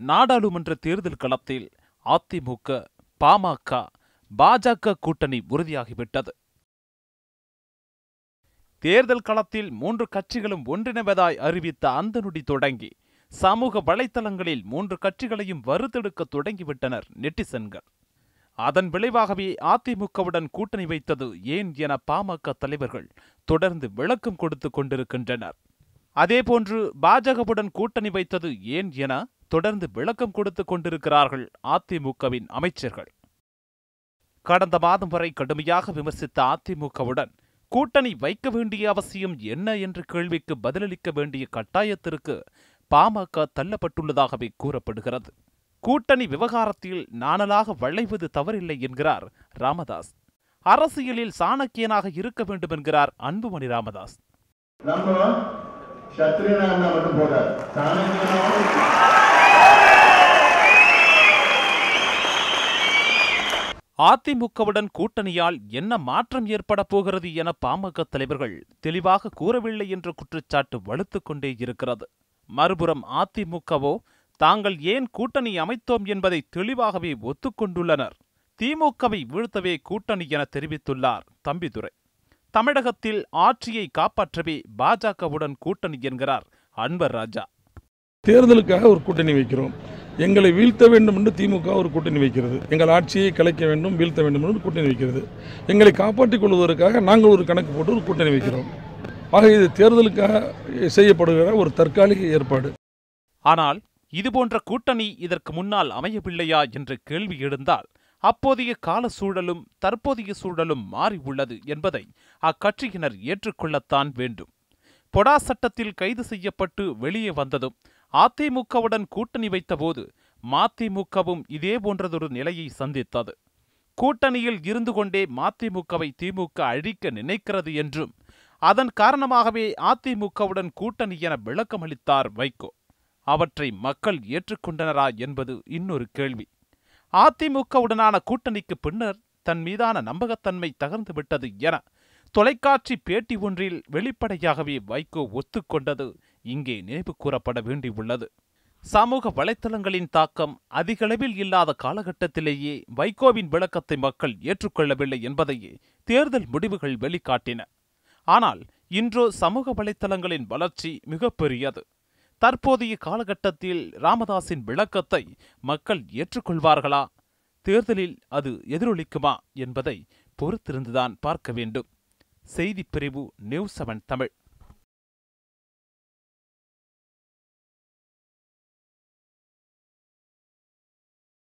நாடாளுமன்ற தேர்தல் களத்தில் அதிமுக பாமக பாஜக கூட்டணி உறுதியாகிவிட்டது. தேர்தல் களத்தில் மூன்று கட்சிகளும் ஒன்றிணைவதாய் அறிவித்த அந்த நொடி தொடங்கி சமூக வலைத்தளங்களில் மூன்று கட்சிகளையும் வறுத்தெடுக்க தொடங்கிவிட்டனர் நெட்டிசன்கள். அதன் விளைவாகவே அதிமுகவுடன் கூட்டணி வைத்தது ஏன் என பாமக தலைவர்கள் தொடர்ந்து விளக்கம் கொடுத்து கொண்டிருக்கின்றனர். அதேபோன்று பாஜகவுடன் கூட்டணி வைத்தது ஏன் என தொடர்ந்து விளக்கம் கொடுத்து கொண்டிருக்கிறார்கள் அதிமுகவின் அமைச்சர்கள். கடந்த மாதம் வரை கடுமையாக விமர்சித்த அதிமுகவுடன் கூட்டணி வைக்க வேண்டிய அவசியம் என்ன என்ற கேள்விக்கு பதிலளிக்க வேண்டிய கட்டாயத்திற்கு பாமக தள்ளப்பட்டுள்ளதாகவே கூறப்படுகிறது. கூட்டணி விவகாரத்தில் நாணலாக வளைவது தவறில்லை என்கிறார் ராமதாஸ். அரசியலில் சாணக்கியனாக இருக்க வேண்டும் என்கிறார் அன்புமணி ராமதாஸ். நம்ம சத்ரியனா மட்டும் போதாது. சாணக்கியனாக அதிமுகவுடன் கூட்டணியால் என்ன மாற்றம் ஏற்படப் போகிறது என பாமக தலைவர்கள் தெளிவாக கூறவில்லை என்ற குற்றச்சாட்டு வலுத்துக் கொண்டே இருக்கிறது. மறுபுறம் அதிமுகவோ தாங்கள் ஏன் கூட்டணி அமைத்தோம் என்பதை தெளிவாகவே ஒத்துக்கொண்டுள்ளனர் திமுகவை வீழ்த்தவே கூட்டணி என தெரிவித்துள்ளார் தம்பிதுரை. தமிழகத்தில் ஆட்சியை காப்பாற்றவே பாஜகவுடன் கூட்டணி என்கிறார் அன்பர் ராஜா. தேர்தலுக்காக ஒரு கூட்டணி வைக்கிறோம். எங்களை வீழ்த்த வேண்டும் என்று திமுக ஒரு கூட்டணி வைக்கிறது. எங்கள் ஆட்சியை கலைக்க வேண்டும் வீழ்த்த வேண்டும் என்று கூட்டணி வைக்கிறது. எங்களை காப்பாற்றிக் கொள்வதற்காக நாங்கள் ஒரு கணக்கு போட்டு ஒரு கூட்டணி வைக்கிறோம். ஆக இது தேர்தலுக்காக செய்யப்படுகிற ஒரு தற்காலிக ஏற்பாடு. ஆனால் இதுபோன்ற கூட்டணி இதற்கு முன்னால் அமையவில்லையா என்ற கேள்வி எழுந்தால் அப்போதைய கால சூழலும் தற்போதைய சூழலும் மாறி உள்ளது என்பதை அக்கட்சியினர் ஏற்றுக்கொள்ளத்தான் வேண்டும். பொடா சட்டத்தில் கைது செய்யப்பட்டு வெளியே வந்ததும் அதிமுகவுடன் கூட்டணி வைத்தபோது மதிமுகவும் இதே போன்றதொரு நிலையை சந்தித்தது. கூட்டணியில் இருந்து கொண்டே மதிமுகவை திமுக அழிக்க நினைக்கிறது என்றும் அதன் காரணமாகவே அதிமுகவுடன் கூட்டணி என விளக்கமளித்தார் வைகோ. அவற்றை மக்கள் ஏற்றுக்கொண்டனரா என்பது இன்னொரு கேள்வி. அதிமுகவுடனான கூட்டணிக்கு பின்னர் தன் மீதான நம்பகத்தன்மை தகர்ந்து விட்டது என தொலைக்காட்சி பேட்டி ஒன்றில் வெளிப்படையாகவே வைகோ ஒத்துக்கொண்டது இங்கே நினைவு கூறப்பட வேண்டியுள்ளது. சமூக வலைத்தளங்களின் தாக்கம் அதிகளவில் இல்லாத காலகட்டத்திலேயே வைகோவின் விளக்கத்தை மக்கள் ஏற்றுக்கொள்ளவில்லை என்பதையே தேர்தல் முடிவுகள் வெளிக்காட்டின. ஆனால் இன்றோ சமூக வலைத்தளங்களின் வளர்ச்சி மிகப்பெரியது. தற்போதைய காலகட்டத்தில் ராமதாஸின் விளக்கத்தை மக்கள் ஏற்றுக்கொள்வார்களா? தேர்தலில் அது எதிரொலிக்குமா என்பதை பொறுத்திருந்துதான் பார்க்க வேண்டும். செய்திப் பிரிவு நியூஸ் செவன் தமிழ்.